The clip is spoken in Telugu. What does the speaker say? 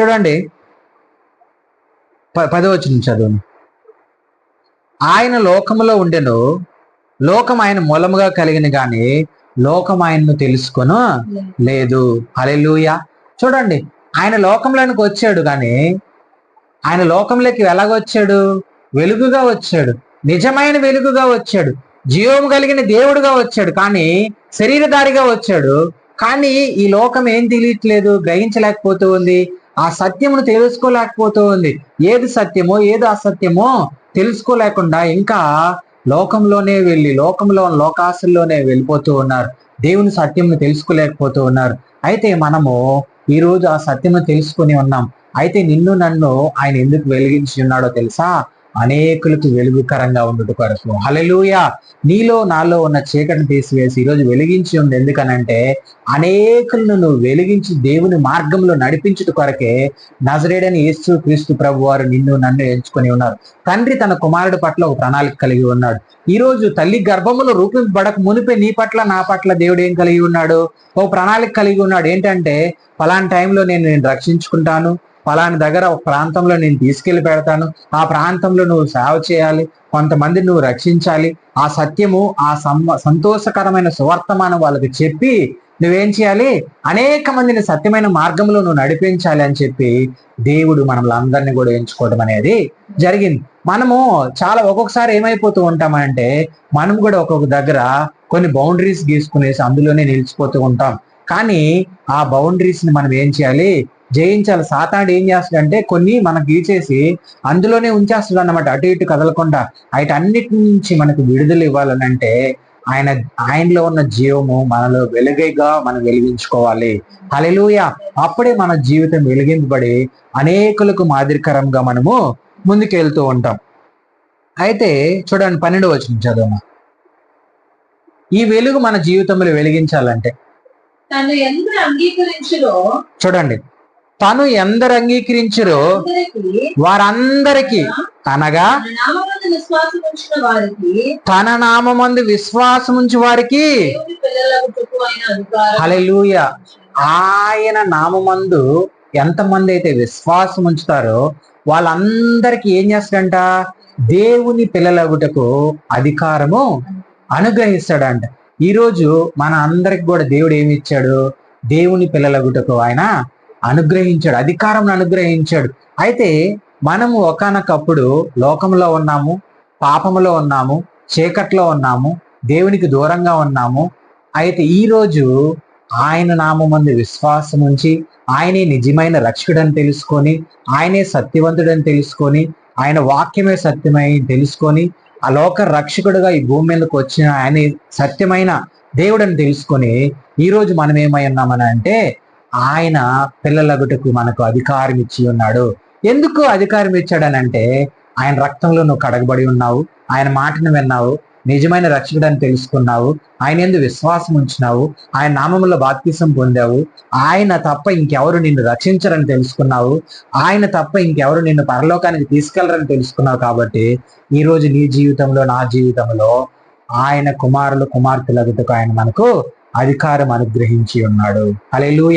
చూడండి. ప- పదవచనం చదువు ఆయన లోకములో ఉండెను. లోకం ఆయన మూలముగా కలిగిన గాని లోకం ఆయన్ను తెలుసుకొను లేదు. హల్లెలూయా. చూడండి ఆయన లోకంలోనికి వచ్చాడు కానీ ఆయన లోకంలోకి ఎలాగొచ్చాడు? వెలుగుగా వచ్చాడు. నిజమైన వెలుగుగా వచ్చాడు. జీవం కలిగిన దేవుడుగా వచ్చాడు. కానీ శరీరధారిగా వచ్చాడు. కానీ ఈ లోకం ఏం తెలియట్లేదు? గ్రహించలేకపోతూ ఉంది. ఆ సత్యమును తెలుసుకోలేకపోతూ ఉంది ఏది సత్యమో ఏది అసత్యమో తెలుసుకోలేకుండా ఇంకా లోకంలోనే వెళ్ళి లోకంలో లోకాసుల్లోనే వెళ్ళిపోతూ ఉన్నారు. దేవుని సత్యంను తెలుసుకోలేకపోతూ ఉన్నారు. అయితే మనము ఈ రోజు ఆ సత్యము తెలుసుకుని ఉన్నాం. అయితే నిన్ను నన్ను ఆయన ఎందుకు వెలిగించి ఉన్నాడో తెలుసా? అనేకులకు వెలుగుకరంగా ఉండుట కొరకు. హలలుయ నీలో నాలో ఉన్న చీకటిని తీసివేసి ఈరోజు వెలిగించి ఉంది ఎందుకనంటే అనేకులను నువ్వు వెలిగించి దేవుని మార్గంలో నడిపించుట కొరకే నజరేడని యేసు క్రీస్తు ప్రభు వారు నిన్ను నన్ను ఎంచుకొని ఉన్నారు. తండ్రి తన కుమారుడి పట్ల ఒక ప్రణాళిక కలిగి ఉన్నాడు. ఈరోజు తల్లి గర్భములో రూపింపబడక మునిపే నీ పట్ల నా పట్ల దేవుడు ఏం కలిగి ఉన్నాడు? ఓ ప్రణాళిక కలిగి ఉన్నాడు. ఏంటంటే ఫలానా టైంలో నేను నేను రక్షించుకుంటాను. ఫలాని దగ్గర ఒక ప్రాంతంలో నేను తీసుకెళ్ళి పెడతాను. ఆ ప్రాంతంలో నువ్వు సేవ చేయాలి. కొంతమంది నువ్వు రక్షించాలి. ఆ సత్యము ఆ సంతోషకరమైన సువర్తమానం వాళ్ళకి చెప్పి నువ్వేం చేయాలి? అనేక మందిని సత్యమైన మార్గంలో నువ్వు నడిపించాలి అని చెప్పి దేవుడు మనల్ని అందరినీ కూడా ఎంచుకోవడం అనేది జరిగింది. మనము చాలా ఒక్కొక్కసారి ఏమైపోతూ ఉంటామంటే మనం కూడా ఒక్కొక్క దగ్గర కొన్ని బౌండరీస్ గీసుకునేసి అందులోనే నిలిచిపోతూ ఉంటాం. కానీ ఆ బౌండరీస్ని మనం ఏం చేయాలి? జయించాలి. సాతాడు ఏం చేస్తాడంటే కొన్ని మనకు గీచేసి అందులోనే ఉంచేస్తాడు అన్నమాట. అటు ఇటు కదలకుండా. వాటన్నిటి నుంచి మనకు విడుదల ఇవ్వాలని అంటే ఆయన ఆయనలో ఉన్న జీవము మనలో వెలుగైగా మనం వెలిగించుకోవాలి. హల్లెలూయా! అప్పుడే మన జీవితం వెలిగింపబడి అనేకులకు మాదిరికరంగా మనము ముందుకెళ్తూ ఉంటాం. అయితే చూడండి పన్నెండు వచ్చిన చదువు ఈ వెలుగు మన జీవితంలో వెలిగించాలంటే చూడండి. తను ఎందరు అంగీకరించరో వారందరికీ అనగా తన నామందు విశ్వాసం ఉంచి వారికి హల్లెలూయ. ఆయన నామందు ఎంతమంది అయితే విశ్వాసం ఉంచుతారో వాళ్ళందరికీ ఏం చేస్తాడంట? దేవుని పిల్లలగుటకు అధికారము అనుగ్రహిస్తాడంట. ఈ రోజు మన అందరికి కూడా దేవుడు ఏమి ఇచ్చాడు? దేవుని పిల్లలగుటకు ఆయన అనుగ్రహించాడు అధికారం అనుగ్రహించాడు. అయితే మనము ఒకనకప్పుడు లోకంలో ఉన్నాము పాపములో ఉన్నాము చీకట్లో ఉన్నాము దేవునికి దూరంగా ఉన్నాము. అయితే ఈరోజు ఆయన నామందు విశ్వాసం ఉంచి ఆయనే నిజమైన రక్షకుడని తెలుసుకొని ఆయనే సత్యవంతుడని తెలుసుకొని ఆయన వాక్యమే సత్యమై తెలుసుకొని ఆ లోక రక్షకుడుగా ఈ భూమి మీదకి వచ్చిన ఆయన సత్యమైన దేవుడని తెలుసుకొని ఈరోజు మనం ఏమై ఉన్నామని అంటే ఆయన పిల్లలగుటకు మనకు అధికారం ఇచ్చి ఉన్నాడు. ఎందుకు అధికారం ఇచ్చాడనంటే ఆయన రక్తంలో నువ్వు కడగబడి ఉన్నావు ఆయన మాటను విన్నావు నిజమైన రక్షకుడని తెలుసుకున్నావు ఆయన ఎందు విశ్వాసం ఉంచినావు ఆయన నామంలో బాప్తీసం పొందావు ఆయన తప్ప ఇంకెవరు నిన్ను రక్షించరని తెలుసుకున్నావు ఆయన తప్ప ఇంకెవరు నిన్ను పరలోకానికి తీసుకెళ్ళరని తెలుసుకున్నావు కాబట్టి ఈ రోజు నీ జీవితంలో నా జీవితంలో ఆయన కుమారులు కుమార్తెలగుటకు ఆయన మనకు అధికారం అనుగ్రహించి ఉన్నాడు. హల్లెలూయా.